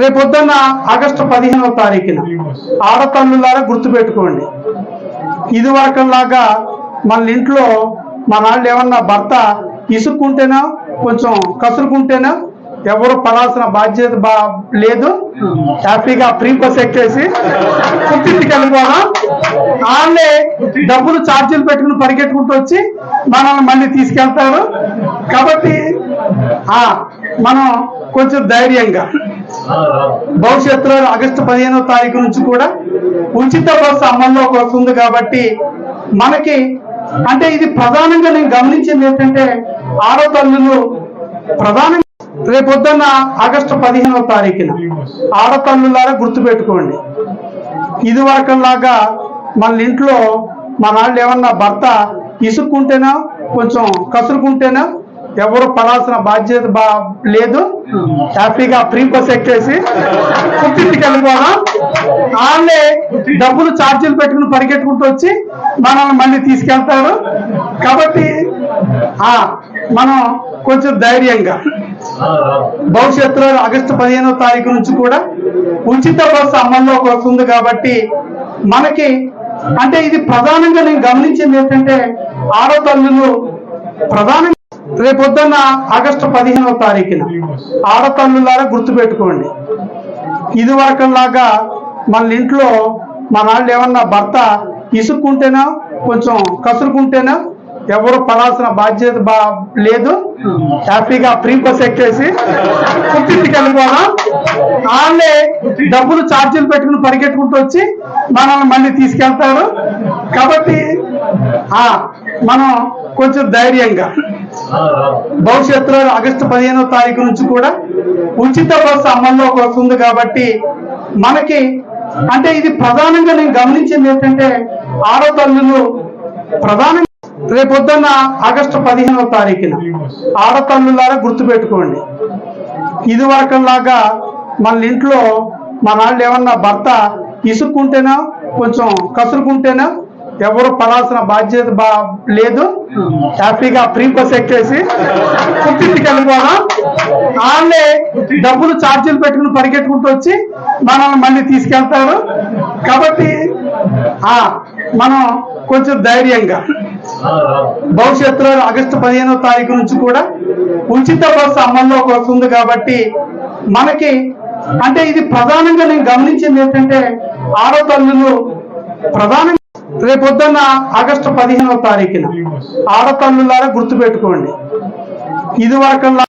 రేపొద్దున్న ఆగస్టు పదిహేనవ తారీఖున ఆడతల్లులారా గుర్తుపెట్టుకోండి. ఇది వరకులాగా మన ఇంట్లో మన వాళ్ళు ఏమన్నా భర్త ఇసుక్కుంటేనా కొంచెం కసురుకుంటేనా ఎవరు పడాల్సిన బాధ్యత బా లేదు. హ్యాపీగా ఫ్రీ బస్ ఎక్కేసి పుట్టింటికి వెళ్ళిపోదాం. వాళ్ళే డబ్బులు ఛార్జీలు పెట్టుకుని పరిగెట్టుకుంటూ వచ్చి మనల్ని మళ్ళీ తీసుకెళ్తారు. కాబట్టి ఆ మనం కొంచెం ధైర్యంగా భవిష్యత్తులో ఆగస్టు పదిహేనో తారీఖు నుంచి కూడా ఉచిత బస్సు అమల్లోకి వస్తుంది కాబట్టి మనకి అంటే ఇది ప్రధానంగా నేను గమనించింది ఏంటంటే ఆరో తల్లులు ప్రధానంగా రేపొద్దున్న ఆగస్టు పదిహేనవ తారీఖున ఆడతల్లులారా గుర్తుపెట్టుకోండి. ఇది వరకులాగా మన ఇంట్లో మన వాళ్ళు ఏమన్నా భర్త ఇసుక్కుంటేనా కొంచెం కసురుకుంటేనా ఎవరు పడాల్సిన బాధ్యత బా లేదు. హ్యాపీగా ఫ్రీ బస్ ఎక్కేసి పుట్టింటికి వెళ్ళిపోదాం. వాళ్ళే డబ్బులు ఛార్జీలు పెట్టుకుని పరిగెట్టుకుంటూ వచ్చి మనల్ని మళ్ళీ తీసుకెళ్తారు. కాబట్టి ఆ మనం కొంచెం ధైర్యంగా భవిష్యత్తులో ఆగస్టు పదిహేనో తారీఖు నుంచి కూడా ఉచిత బస్సు అమల్లోకి వస్తుంది కాబట్టి మనకి అంటే ఇది ప్రధానంగా నేను గమనించింది ఏంటంటే ఆరో ప్రధానంగా రేపొద్దున్న ఆగస్టు పదిహేనవ తారీఖున ఆడతల్లులారా గుర్తుపెట్టుకోండి. ఇది వరకులాగా మన ఇంట్లో మన వాళ్ళు ఏమన్నా భర్త ఇసుక్కుంటేనా కొంచెం కసురుకుంటేనా ఎవరు పడాల్సిన బాధ్యత బా లేదు. హ్యాపీగా ఫ్రీ బస్ ఎక్కేసి పుట్టింటికి వెళ్ళిపోదాం. వాళ్ళే డబ్బులు ఛార్జీలు పెట్టుకుని పరిగెట్టుకుంటూ వచ్చి మనల్ని మళ్ళీ తీసుకెళ్తారు. కాబట్టి మనం కొంచెం ధైర్యంగా భవిష్యత్తులో ఆగస్టు పదిహేనో తారీఖు నుంచి కూడా ఉచిత బస్సు అమల్లోకి వస్తుంది కాబట్టి మనకి అంటే ఇది ప్రధానంగా నేను గమనించింది ఏంటంటే ఆరో తల్లులు ప్రధానంగా రేపొద్దున్న ఆగస్టు పదిహేనవ తారీఖున ఆడతల్లులారా గుర్తుపెట్టుకోండి. ఇది వరకల్లాగా మన ఇంట్లో మన వాళ్ళు ఏమన్నా భర్త ఇసుక్కుంటేనా కొంచెం కసురుకుంటేనా ఎవరు పడాల్సిన బాధ్యత బా లేదు. హ్యాపీగా ఫ్రీ బస్ ఎక్కేసి పుట్టింటికి వెళ్ళిపోదాం వాళ్ళే డబ్బులు ఛార్జీలు పెట్టుకుని పరిగెట్టుకుంటూ వచ్చి మనల్ని మళ్ళీ తీసుకెళ్తారు. కాబట్టి ఆ మనం కొంచెం ధైర్యంగా భవిష్యత్తులో ఆగస్టు పదిహేనో తారీఖు నుంచి కూడా ఉచిత బస్సు అమల్లోకి వస్తుంది కాబట్టి మనకి అంటే ఇది ప్రధానంగా నేను గమనించింది ఏంటంటే ఆరో ప్రధానంగా రేపొద్దున్న ఆగస్టు పదిహేనవ తారీఖున ఆడతల్లులారా గుర్తుపెట్టుకోండి. ఇది వరకల్లా